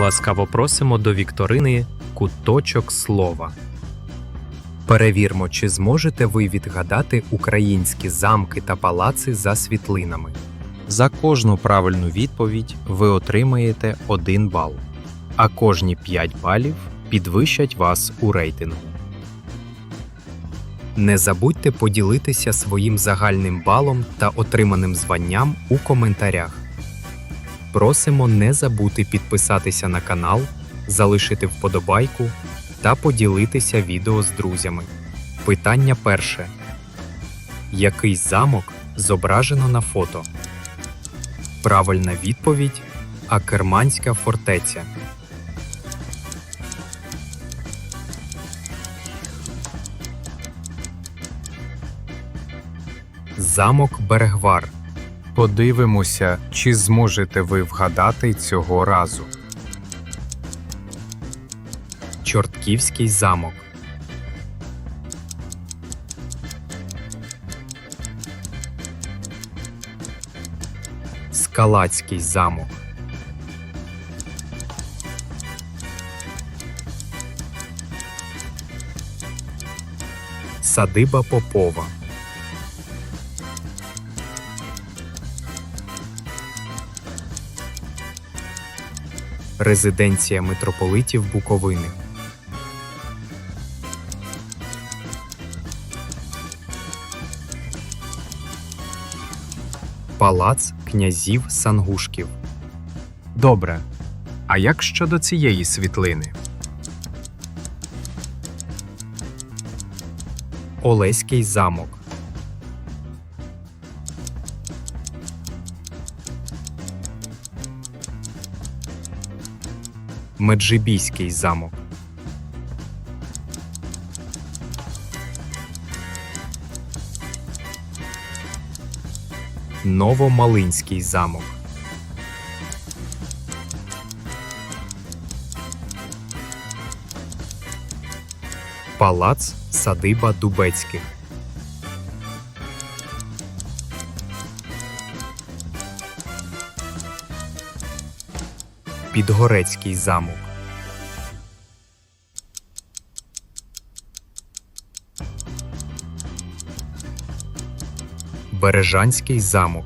Ласкаво просимо до вікторини Куточок слова. Перевірмо, чи зможете ви відгадати українські замки та палаци за світлинами. За кожну правильну відповідь ви отримаєте 1 бал, а кожні 5 балів підвищать вас у рейтингу. Не забудьте поділитися своїм загальним балом та отриманим званням у коментарях. Просимо не забути підписатися на канал, залишити вподобайку та поділитися відео з друзями. Питання перше. Який замок зображено на фото? Правильна відповідь Акерманська фортеця. Замок Берегвар. Подивимося, чи зможете ви вгадати цього разу. Чортківський замок. Скалацький замок. Садиба Попова. Резиденція митрополитів Буковини. Палац князів Сангушків. Добре. А як щодо цієї світлини? Олеський замок. Меджибійський замок. Новомалинський замок. Палац садиба Дубецьких. Підгорецький замок. Бережанський замок.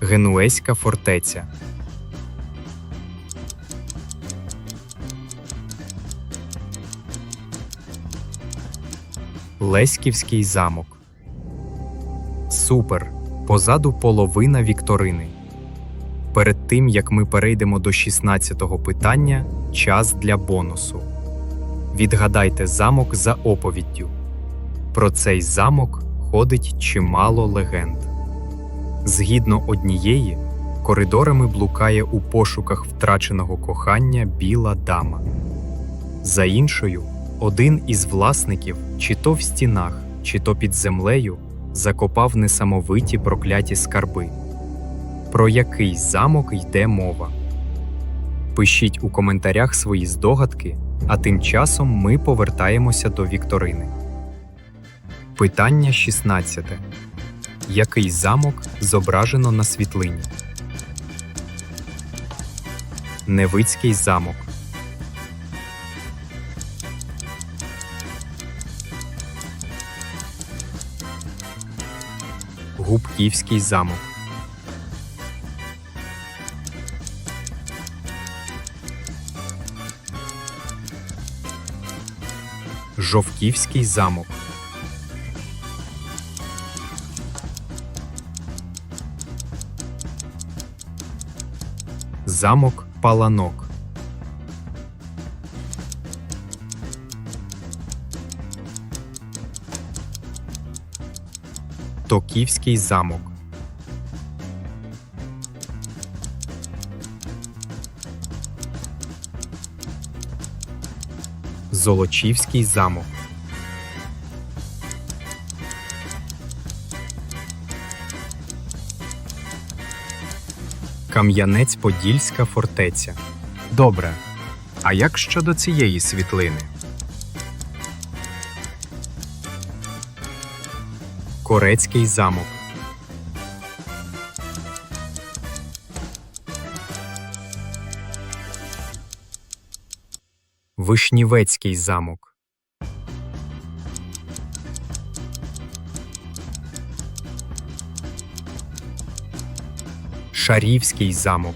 Генуезька фортеця. Леськівський замок. Супер! Позаду половина вікторини. Перед тим як ми перейдемо до 16-го питання, час для бонусу. Відгадайте замок за оповіддю. Про цей замок ходить чимало легенд. Згідно однієї, коридорами блукає у пошуках втраченого кохання біла дама. За іншою, один із власників, чи то в стінах, чи то під землею, закопав несамовиті прокляті скарби. Про який замок йде мова? Пишіть у коментарях свої здогадки, а тим часом ми повертаємося до вікторини. Питання 16. Який замок зображено на світлині? Невицький замок. Губківський замок. Жовківський замок. Замок Паланок. Токівський замок. Золочівський замок. Кам'янець-Подільська фортеця. Добре. А як щодо цієї світлини? Корецький замок. Вишнівецький замок. Шарівський замок.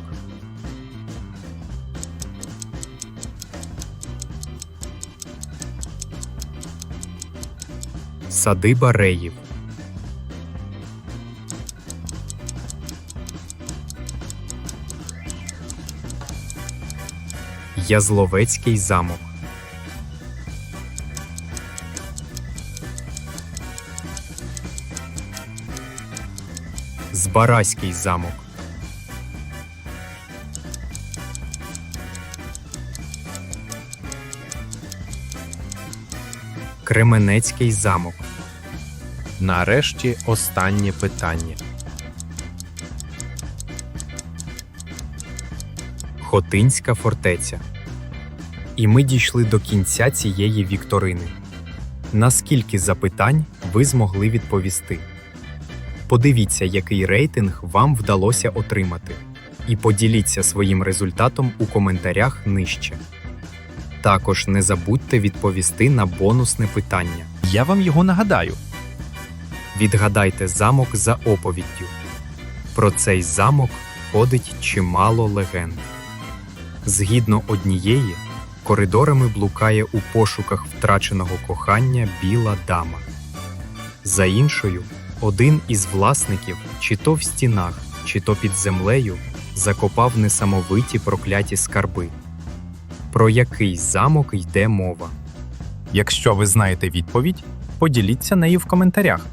Садиба Реїв. Язловецький замок. Збаразький замок. Кременецький замок. Нарешті останнє питання. Хотинська фортеця. І ми дійшли до кінця цієї вікторини. Наскільки запитань ви змогли відповісти? Подивіться, який рейтинг вам вдалося отримати, і поділіться своїм результатом у коментарях нижче. Також не забудьте відповісти на бонусне питання. Я вам його нагадаю. Відгадайте замок за оповіддю. Про цей замок ходить чимало легенд. Згідно однієї, коридорами блукає у пошуках втраченого кохання біла дама. За іншою, один із власників, чи то в стінах, чи то під землею, закопав несамовиті прокляті скарби. Про який замок йде мова? Якщо ви знаєте відповідь, поділіться нею в коментарях.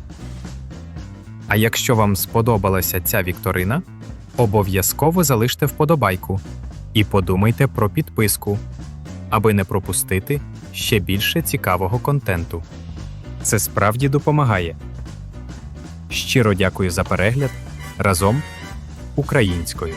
А якщо вам сподобалася ця вікторина, обов'язково залиште вподобайку і подумайте про підписку, аби не пропустити ще більше цікавого контенту. Це справді допомагає. Щиро дякую за перегляд разом українською.